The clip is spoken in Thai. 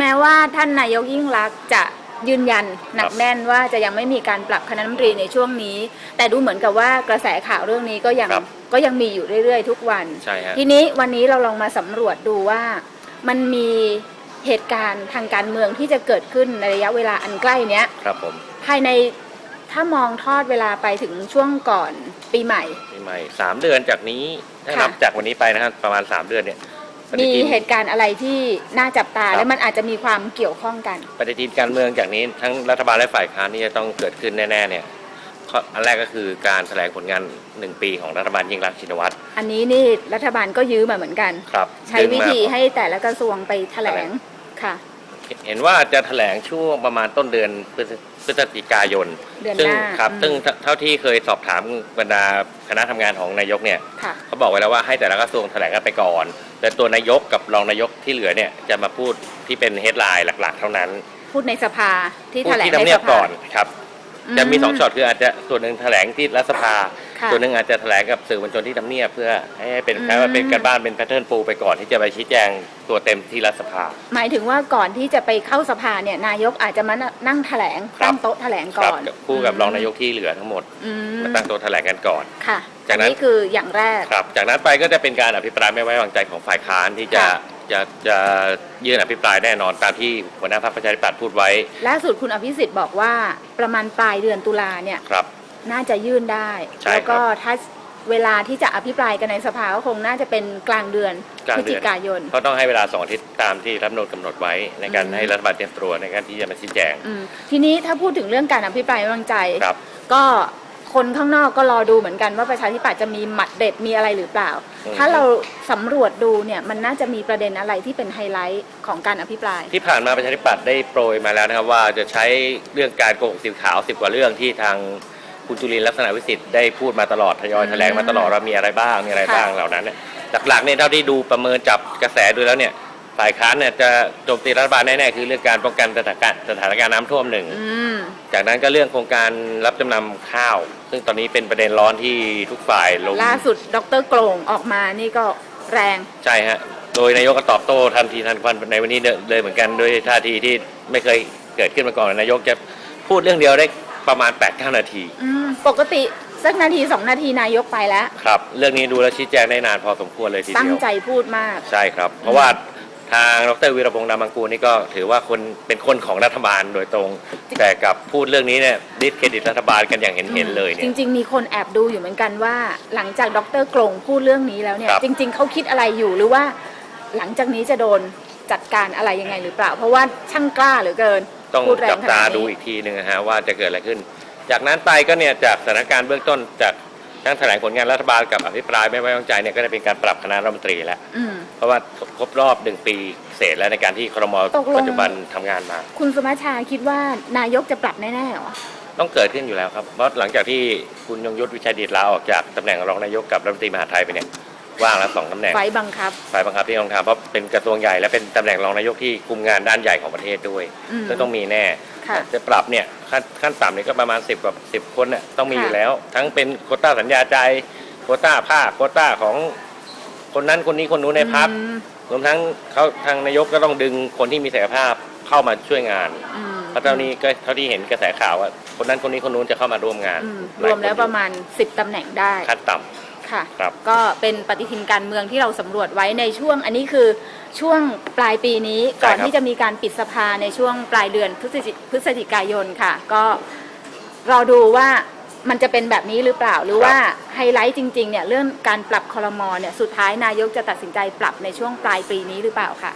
แม้ว่าท่านนายกยิ่งรักษณ์จะยืนยันหนักแน่นว่าจะยังไม่มีการปรับคณะรัฐมนตรีในช่วงนี้ แต่ดูเหมือนกับว่ากระแสข่าวเรื่องนี้ก็ยังครับก็ยังมีอยู่เรื่อยๆ ทุกวัน ใช่ฮะ ทีนี้วันนี้เราลองมาสำรวจดูว่ามันมีเหตุการณ์ทางการเมืองที่จะเกิดขึ้นในระยะเวลาอันใกล้เนี้ย ครับผมภายในถ้ามองทอดเวลาไปถึงช่วงก่อนปีใหม่ ปีใหม่สามเดือนจากนี้ถ้าค่ะ นับจากวันนี้ไปนะครับประมาณ3เดือนเนี่ย ปฏิมีทินเหตุการณ์อะไรที่น่าจับตาครับและมันอาจจะมีความเกี่ยวข้องกัน ปฏิทินการเมืองจากนี้ทั้งรัฐบาลและฝ่ายค้านที่จะต้องเกิดขึ้นแน่ๆเนี่ยข้ออันแรกก็คือการแถลงผลงาน1ปีของรัฐบาลยิ่งรักษณ์ชินวัตรอันนี้นี่รัฐบาลก็ยื้อมาเหมือนกัน ครับใช้ดึงวิมาธีให้แต่ละกระทรวงไปแถลงค่ะ เห็นว่าจะแถลงช่วงประมาณต้นเดือนพฤศพฤศจิกายน เดือนซึ่หงน้าครับอืมซึ่งเท่าที่เคยสอบถามบรรดาคณะทำงานของนายกเนี่ยค่ะ เขาบอกไว้แล้วว่าให้แต่ละกระทรวงแถลงกันไปก่อน แต่ตัวนายกกับรองนายกที่เหลือเนี่ยจะมาพูดที่เป็นเฮดไลน์หลักๆ เท่านั้นพูดในสภาที่พูแถดลงที่ทำในเนีสยบภาก่อนครับอืม จะมีสองช็อตคืออาจจะส่วนหนึ่งแถลงที่รัฐสภา ค่ะส่วนหนึ่งอาจจะแถลงกับสื่อมวลชนที่ทำเนียบเพื่อให้เป็นอืม แค่ว่าเป็นการบ้านเป็นแพทเทิร์นปูไปก่อนที่จะไปชี้แจงตัวเต็มที่รัฐสภา หมายถึงว่าก่อนที่จะไปเข้าสภาเนี่ย นายกอาจจะมานั่งแถลงครับ ตั้งโต๊ะแถลงคก่รัอนกับคู่กับรองนายกที่เหลือทั้งหมดอืมมาตั้งตัวแถลงกันก่อน ค่ะจากนั้น อันี้คืออย่างแรก ครับจากนั้นไปก็จะเป็นการอภิปรายไม่ไว้วางใจของฝ่ายค้านที่จะค่ะ จะจะยื่นอภิปรายแน่นอนตามที่หัวหน้าพรรคประชาธิปัตย์พูดไว้ ล่าสุดคุณอภิสิทธิ์บอกว่าประมาณปลายเดือนตุลาเนี่ยครับ น่าจะยื่นได้ ใช่แล้วก็ครับถ้าเวลาที่จะอภิปรายกันในสภาก็คงน่าจะเป็นกลางเดือนกลางพฤศเดืจิอนกายนเพราะต้องให้เวลาสองอาทิตย์ตามที่รัฐธรรมนูญกำหนดไว้ ในการอืม ให้รัฐบาลเตรียมตัวในการที่จะมาชี้แจง อืมทีนี้ถ้าพูดถึงเรื่องการอภิปรายไม่ไว้วางใจ ครับ ก็ คนข้างนอกก็รอดูเหมือนกันว่าประชาธิปัตย์จะมีหมัดเด็ดมีอะไรหรือเปล่าอืมถ้าเราสำรวจดูเนี่ยมันน่าจะมีประเด็นอะไรที่เป็นไฮไลท์ของการอภิปราย ที่ผ่านมาประชาธิปัตย์ได้โปรยมาแล้วนะครับว่าจะใช้เรื่องการโกหกสีขาวสิบกว่าเรื่องที่ทางคุณจุลินทร์ลักษณะวิสิทธิ์ได้พูดมาตลอดทยอยแถลงมาตลอดว่ามีอะไรบ้างมีอะไรบ้างค่ะเหล่านั้นเนี่ยหลักๆเนี่ยเท่าที่ดูประเมินจับกระแสดูแล้วเนี่ยฝ่ายค้านเนี่ยจะโจมตีรัฐบาลแน่ๆคือเรื่องการป้องกันสถานการณ์สถานการณ์น้ำท่วมหนึ่งอืม จากนั้นก็เรื่องโครงการรับจำนำข้าว ซึ่งตอนนี้เป็นประเด็นร้อนที่ทุกฝ่ายลงล่าสุดดรโกลงออกมานี่ก็แรงใช่ฮะโดยนายกก็ตอบโต้ทันทีทันควันในวันนี้เลยเหมือนกันด้วยท่าทีที่ไม่เคยเกิดขึ้นมาก่อนนายกจะพูดเรื่องเดียวได้ประมาณ8ปดนาทีอืมปกติสักนาทีสองนาทีนายกไปแล้ว ครับ เรื่องนี้ดูแล้วชี้แจงได้นานพอสมควรเลยทีตั้เดีงยวใจพูดมากใช่ครับ เพราะว่า ทางดรวีรพงษ์ดามังกูลนี่ก็ถือว่าคนเป็นคนของรัฐบาลโดยตรง แต่กลับพูดเรื่องนี้เนี่ยดิสเครดิตรัฐบาลกันอย่างเห็นเห็นๆเลยเนี่จยริง ๆ มีคนแอบดูอยู่เหมือนกันว่า หลังจากดรกลงพูดเรื่องนี้แล้วเนี่ยครับ จริง ๆเขาคิดอะไรอยู่หรือว่า หลังจากนี้จะโดนจัดการอะไรยังไงหรือเปล่า เพราะว่าช่างกล้าเหลือเกินต้องพูดแรงจับตาขนาดนี้ ดูอีกทีหนึ่งนะฮะว่าจะเกิดอะไรขึ้น จากนั้นไปก็เนี่ยจากสถานการณ์เบื้องต้นจากทั้งแถลงผลงานรัฐบาลกับอภิปรายไม่ไว้วางใจเนี่ยก็จะเป็นการปรับคณะรัฐมนตรีแล้ว อืม เพราะว่าครบรอบหนึ่งปีเศษแล้วในการที่ครมตกลง ปัจจุบันทำงานมา คุณสมัชชาคิดว่านายกจะปรับแน่ๆเหรอ ต้องเกิดขึ้นอยู่แล้วครับ เพราะหลังจากที่คุณยงยุทธวิชัยดิตลาออกจากตำแหน่งรองนายกกับรัฐมนตรีมหาดไทยไปเนี่ยว่างแล้วสองตำแหน่งไฟบังคับ ฝ่ายบังคับที่ต้องทำเพราะเป็นกระทรวงใหญ่และเป็นตำแหน่งรองนายกที่คุมงานด้านใหญ่ของประเทศด้วยอืมซึ่งต้องมีแน่ค่ะ จะปรับเนี่ยขั้นขั้นต่ำเนี่ยก็ประมาณ 10กว่า10 คนเนี่ยต้องมีค่ะอยู่แล้ว ทั้งเป็นโควต้าสัญญาใจโควต้าภาคโควต้าของ คนนั้นคนนี้คนนู้นในพักอืมรวมทั้งเขาทางนายกก็ต้องดึงคนที่มีศักยภาพเข้ามาช่วยงาน อืมเพราะเท่านี้ก็เท่าที่เห็นกระแสข่าวว่าคนนั้นคนนี้คนนู้นจะเข้ามาร่วมงานอืมหรลายวมคนแล้วอยู่ประมาณ 10ตำแหน่งได้ขั้นต่ค่ะ ครับ ก็เป็นปฏิทินการเมืองที่เราสำรวจไว้ในช่วง อันนี้คือช่วงปลายปีนี้ใช่ก่อนครับที่จะมีการปิดสภาในช่วงปลายเดือนพฤศจิพฤศจิกายนค่ะ ก็รอดูว่า มันจะเป็นแบบนี้หรือเปล่าหรือว่าไฮไลท์จริงๆเนี่ยเรื่องการปรับคอรมอเนี่ยสุดท้ายนายกจะตัดสินใจปรับในช่วงปลายปีนี้หรือเปล่าค่ะ